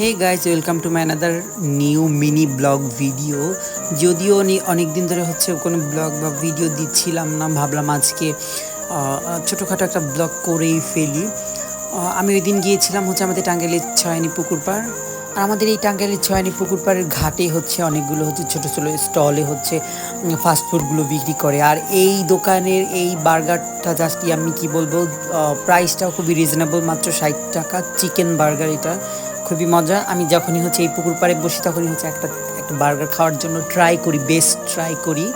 Hey guys welcome to my another new mini vlog video যদিও অনেক দিন ধরে হচ্ছে কোনো ব্লগ বা ভিডিও দিচ্ছিলাম না, ভাবলাম আজকে ছোটোখাটো একটা ব্লগ করেই ফেলি। আমি ওই দিন গিয়েছিলাম হচ্ছে আমাদের টাঙ্গাইলের ছয়নি পুকুর পাড়। আর আমাদের এই টাঙ্গাইলের ছয়নি পুকুর পাড়ের ঘাটে হচ্ছে অনেকগুলো হচ্ছে ছোটো ছোটো স্টলে হচ্ছে ফাস্টফুডগুলো বিক্রি করে। আর এই দোকানের এই বার্গারটা জাস্ট আমি কি বলব প্রাইসটাও খুবই রিজনেবল মাত্র ষাট টাকা চিকেন বার্গার এটা। খুবই মজা। আমি যখনই হচ্ছে এই পুকুর পাড়ে বসি তখনই হচ্ছে একটা একটা বার্গার খাওয়ার জন্য ট্রাই করি বেস্ট ট্রাই করি।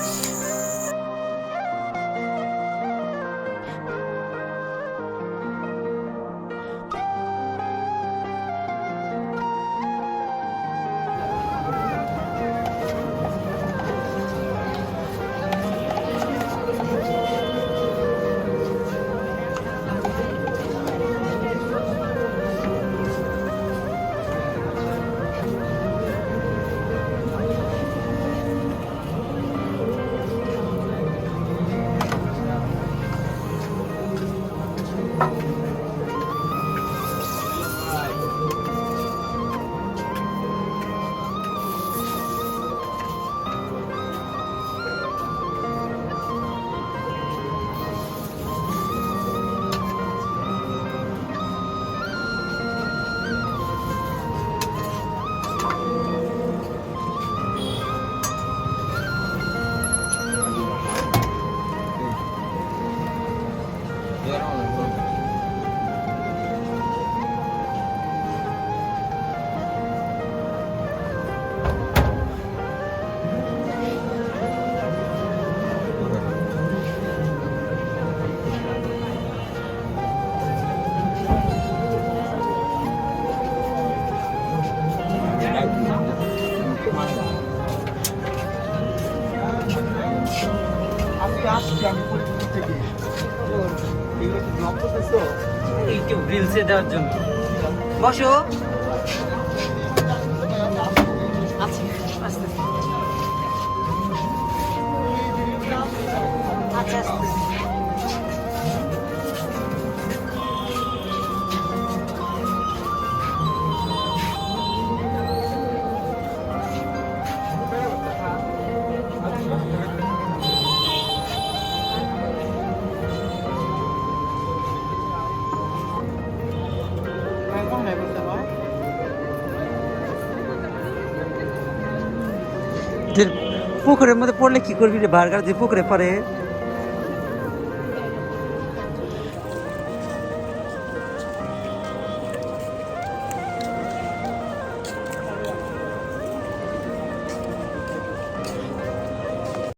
আজকে আসছি আমি পরিচিত থেকে ইউটিউব রিলসে দেওয়ার জন্য। বসো। আচ্ছা আচ্ছা। আস্তে একদম নেই পুকুরের মধ্যে পড়লে কি করবি রে? বার্গার যে পুকুরে পড়ে